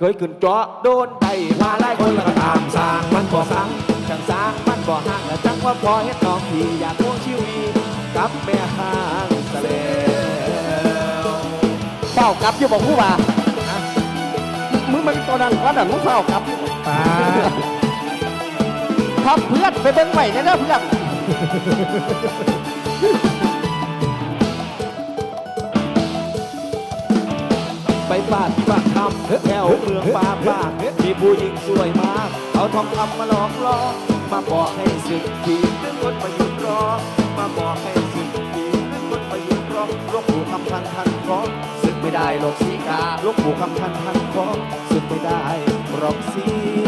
เคยขึ้นเจาะโดนไตมาไล่คนและก็ตามสร้างมันบ่สังจังสร้างมันบ่ห่างและจังว่าพอเฮ็ดน้องพี่อยากพวงชีวีกับแม่ข้างสะเลวเฝ้ากลับอยู่บอกผู้ว่ามึงมันตัวนั้นก็ดันมึงเฝ้ากลับป้าทับเพื่อนไปเบิ้งใหม่นะเด้อเพื่อน บ้านปากคำแถวเมืองปาปากมีผู้หญิงสวยมาก เอาทองคำมาหลอกล่อมาบอกให้สึกทีนึกคนมายืนรอ มาบอกให้สึกทีนึกคนมายืนรอลูกผู้คำทันทันคอสึกไม่ได้หรอกสีกาลูกผู้คำทันทันคอสึกไม่ได้หรอกสี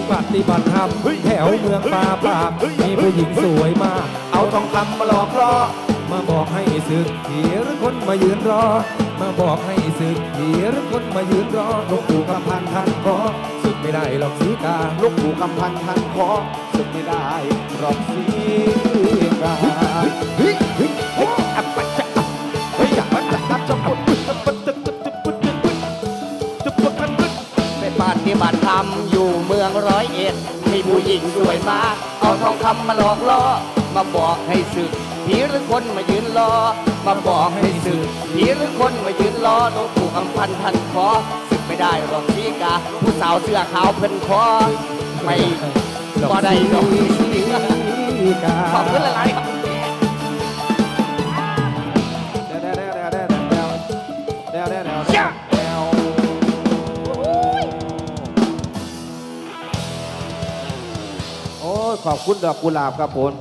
ปปฏิบัติธรรมแถวเมืองป่าปากมีผู้หญิงสวยมาก เอาทองคำมาหลอกล่อมาบอกให้สึกผีหรือคนมายืนรอ มาบอกให้สึกผีหรือคนมายืนรอหลวงปู่คำพันทันขอสึกไม่ได้หรอกสีกาหลวงปู่คำพันทันคอสึกไม่ได้หรอกสี ฏิบัติธรรมอยู่เมืองร้อยเอ็ด มีผู้หญิงสวยมากเอาทองคำมาหลอกล่อ มาบอกให้สึกผีหรือคนมายืนรอ มาบอกให้สึกผีหรือคนมายืนรอหลวงปู่คำพันทันคอสึกไม่ได้หรอกพี่กาผู้สาวเสื้อขาวเพิ่นคอไม่บ่ได้ดอกสีกาขอบคุณหลายๆครับ อ้ยขอบคุณดอกกุหลาบครับผม